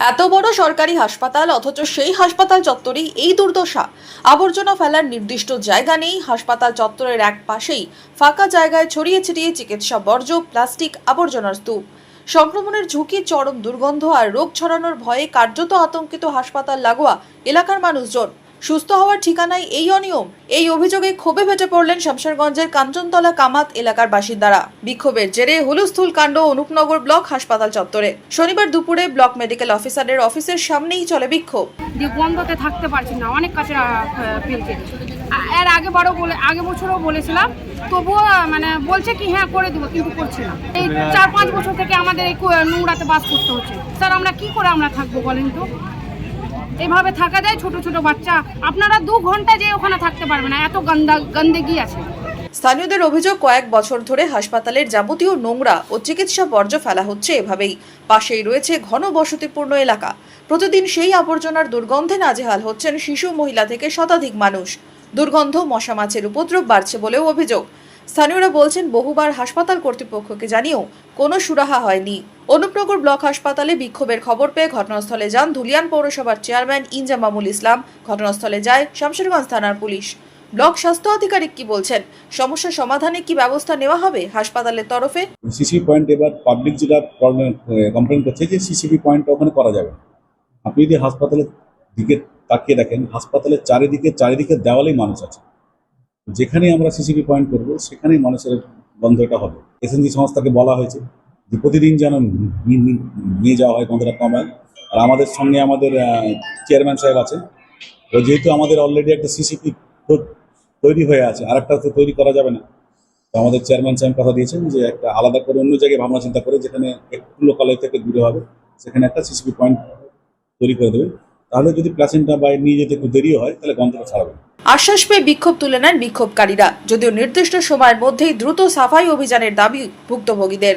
এত বড় সরকারি হাসপাতাল, অথচ সেই হাসপাতাল চত্বরেই এই দুর্দশা। আবর্জনা ফেলার নির্দিষ্ট জায়গা নেই, হাসপাতাল চত্বরের এক পাশেই ফাঁকা জায়গায় ছড়িয়ে ছিটিয়ে চিকিৎসা বর্জ্য, প্লাস্টিক, আবর্জনার স্তূপ। সংক্রমণের ঝুঁকি, চরম দুর্গন্ধ আর রোগ ছড়ানোর ভয়ে কার্যত আতঙ্কিত হাসপাতাল লাগোয়া এলাকার মানুষজন। সুস্থ হওয়ার ঠিকানায় এই অনিয়ম। এই অভিযোগে ক্ষোভে ফেটে পড়লেন শামশেরগঞ্জের কাঞ্চনতলা কামাত এলাকার বাসিন্দারা। বিক্ষোভের জেরে হুলুস্থুল কাণ্ড অনুপনগর ব্লক হাসপাতাল চত্বরে। শনিবার দুপুরে ব্লক মেডিকেল অফিসারের অফিসের সামনেই চলে বিক্ষোভ। দিয়ে গন্ধতে থাকতে পারছি না, অনেক কাছে ফেলছে। এর আগে বড় বলে, আগে বছরও বলেছিলাম, তবুও মানে বলছে কি হ্যাঁ করে দেবো কিন্তু করছে না। এই চার পাঁচ বছর থেকে আমাদের এই নোংরাতে বাস করতে হচ্ছে। স্যার, আমরা কি করে আমরা থাকব বলেন তো? এইভাবে থাকা যায় ছোট ছোট বাচ্চা। আপনারা দু ঘণ্টা যে ওখানে থাকতে পারবে না, এত গন্দা, গন্দেগি আছে। স্থানীয়দের অভিযোগ, কয়েক বছর ধরে হাসপাতালের যাবতীয় নোংরা ও চিকিৎসা বর্জ্য ফেলা হচ্ছে এভাবেই। পাশেই রয়েছে ঘন বসতিপূর্ণ এলাকা। প্রতিদিন সেই আবর্জনার দুর্গন্ধে নাজেহাল হচ্ছেন শিশু মহিলা থেকে শতাধিক মানুষ। দুর্গন্ধ মশা মাছের উপদ্রব বাড়ছে বলেও অভিযোগ। স্থানীয়রা বলছেন, বহুবার হাসপাতাল কর্তৃপক্ষকে জানিয়েও কোনো সুরাহা হয়নি। অনুপনগর ব্লক হাসপাতালে বিক্ষোভের খবর পেয়ে ঘটনাস্থলে যান ধুলিয়ান পৌরসভার চেয়ারম্যান ইনজামামুল ইসলাম। ঘটনাস্থলে যায় শামশেরগঞ্জ থানার পুলিশ। ব্লক স্বাস্থ্য আধিকারিক কি বলছেন? সমস্যা সমাধানে কি ব্যবস্থা নেওয়া হবে হাসপাতালের তরফে? সিসিপি পয়েন্ট এবার পাবলিক যেটা কমপ্লেন করছে যে সিসিপি পয়েন্ট ওখানে করা যাবে আপনি যদি হাসপাতালের দিকে তাকিয়ে দেখেন, হাসপাতালের চারিদিকে চারিদিকে দেওয়ালেই মানুষ আছে। যেখানেই আমরা সিসিপি পয়েন্ট করব, সেখানেই মানুষের গন্ধটা হবে। এসএনজি সংস্থাকে বলা হয়েছে। যে প্রতিদিন যেন নিয়ে যাওয়া হয় গন্ধটা কমায় আর আমাদের সঙ্গে আমাদের চেয়ারম্যান সাহেব আছেন তো যেহেতু আমাদের অলরেডি একটা সিসিপি তৈরি হয়ে আছে আর একটা তো তৈরি করা যাবে না। তো আমাদের চেয়ারম্যান সাহেব কথা দিয়েছেন যে একটা আলাদা করে অন্য জায়গায় ভাবনা চিন্তা করে যেখানে একটু লোকালয় থেকে দূরে হবে, সেখানে একটা সিসিপি পয়েন্ট তৈরি করে দেবে। তাহলে যদি প্লাসেন্টা বাইরে নিয়ে যেতে একটু দেরিও হয়, তাহলে গন্ধটা ছাড়াবে আশ্বাস পেয়ে বিক্ষোভ তুলে নেন বিক্ষোভকারীরা, যদিও নির্দিষ্ট সময়ের মধ্যেই দ্রুত সাফাই অভিযানের দাবি ভুক্তভোগীদের।